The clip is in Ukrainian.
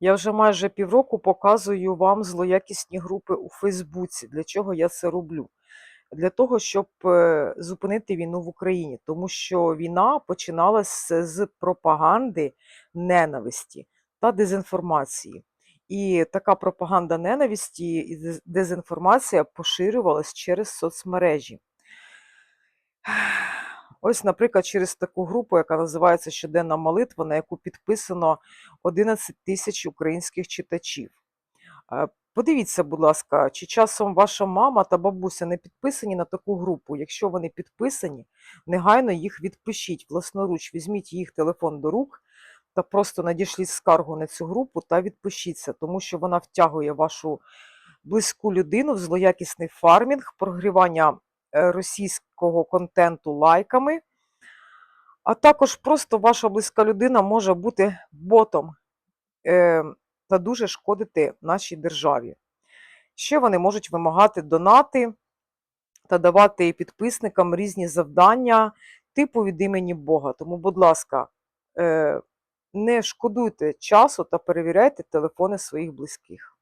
Я вже майже півроку показую вам злоякісні групи у Фейсбуці. Для чого я це роблю? Для того, щоб е, зупинити війну в Україні, тому що війна починалася з пропаганди ненависті та дезінформації. І така пропаганда ненависті і дезінформація поширювалась через соцмережі. Ось, наприклад, через таку групу, яка називається Щоденна молитва, на яку підписано 11 тисяч українських читачів. Подивіться, будь ласка, чи часом ваша мама та бабуся не підписані на таку групу. Якщо вони підписані, негайно їх відпишіть власноруч, візьміть їх телефон до рук та просто надішліть скаргу на цю групу та відпишіться, тому що вона втягує вашу близьку людину в злоякісний фармінг, прогрівання російського контенту лайками. А також просто ваша близька людина може бути ботом е, та дуже шкодити нашій державі. Ще вони можуть вимагати донати та давати підписникам різні завдання, типу від імені Бога. Тому, будь ласка, е, не шкодуйте часу та перевіряйте телефони своїх близьких.